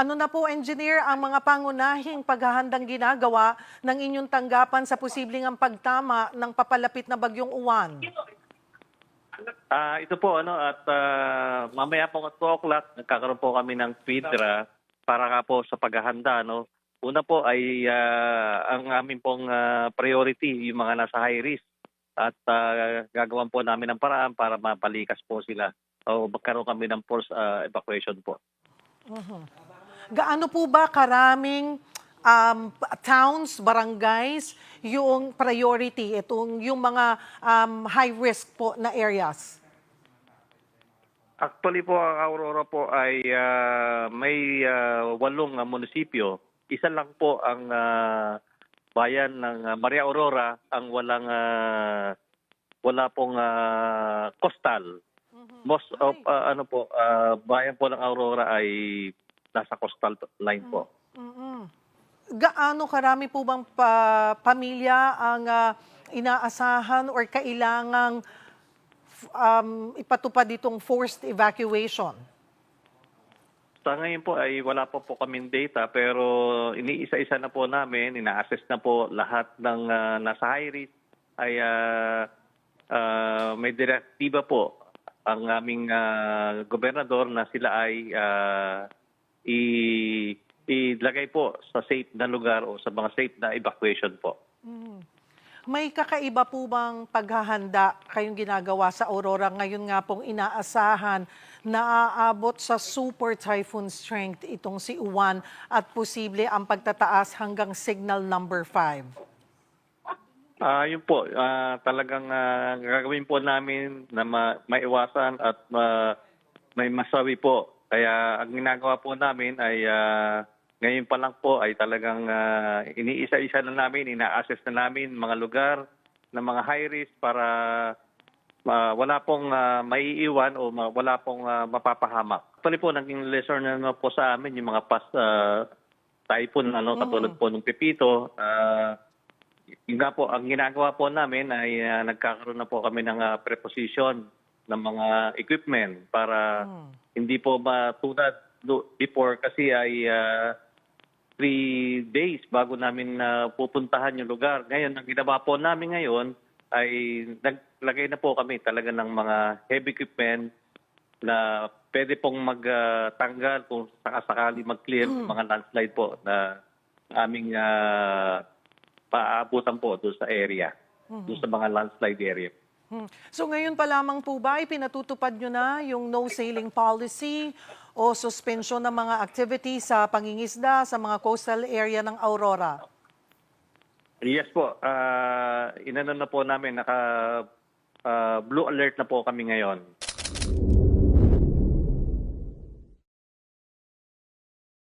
Ano na po, engineer, ang mga pangunahing paghahandang ginagawa ng inyong tanggapan sa posibleng ang pagtama ng papalapit na bagyong uwan? Ah, ito po ano at ah, mamaya po at 2 o'clock nagkakaroon po kami ng FIDRA para nga po sa paghahanda no. Una po ay ah, ang amin pong ah, priority yung mga nasa high risk at ah, gagawan po namin ng paraan para mapalikas po sila o magkaroon kami ng force ah, evacuation po. Gaano po ba karaming um, towns, barangays, yung priority, itong yung mga um, high risk po na areas? Actually po ang Aurora po ay ah, may ah, walong ah, munisipyo. Isa lang po ang ah, bayan ng ah, Maria Aurora ang walang ah, wala pong ah, coastal. Most of ah, ano po ah, bayan po ng Aurora ay nasa coastal line po. Mm-mm. Gaano karami po bang pa- pamilya ang ah, inaasahan or kailangang um, ipatupad itong forced evacuation? Sa ngayon po ay wala po po kaming data pero iniisa-isa na po namin, ina-assess na po lahat ng ah, nasa high risk ay ah, ah, may direktiba po ang aming ah, gobernador na sila ay ah, i- ilagay po sa safe na lugar o sa mga safe na evacuation po. May kakaiba po bang paghahanda kayong ginagawa sa Aurora ngayon nga pong inaasahan na aabot sa super typhoon strength itong si Uwan at posible ang pagtataas hanggang signal number 5? Ah, yun po, ah, talagang ah, gagawin po namin na ma- maiwasan at ma- may masawi po. Kaya ang ginagawa po namin ay ah, ngayon pa lang po ay talagang ah, iniisa-isa na namin, ina-assess na namin mga lugar na mga high risk para ah, wala pong ah, maiiwan o ma- wala pong ah, mapapahamak. Actually po, naging lesson na po sa amin yung mga past ah, typhoon, ano, katulad po ng Pepito, ah, yun nga po, ang ginagawa po namin ay ah, nagkakaroon na po kami ng ah, preposition ng mga equipment para hindi po matulad do- before kasi ay ah, three days bago namin na pupuntahan yung lugar. Ngayon, ang ginawa po namin ngayon ay naglagay na po kami talaga ng mga heavy equipment na pwede pong magtanggal kung sakasakali mag-clear ng mga landslide po na aming ah, paabutan po doon sa area, doon sa mga landslide area. Hmm. So ngayon pa lamang po ba, pinatutupad nyo na yung no sailing policy o suspension ng mga activities sa pangingisda sa mga coastal area ng Aurora? Yes po, ah inano na po namin, naka ah, blue alert na po kami ngayon.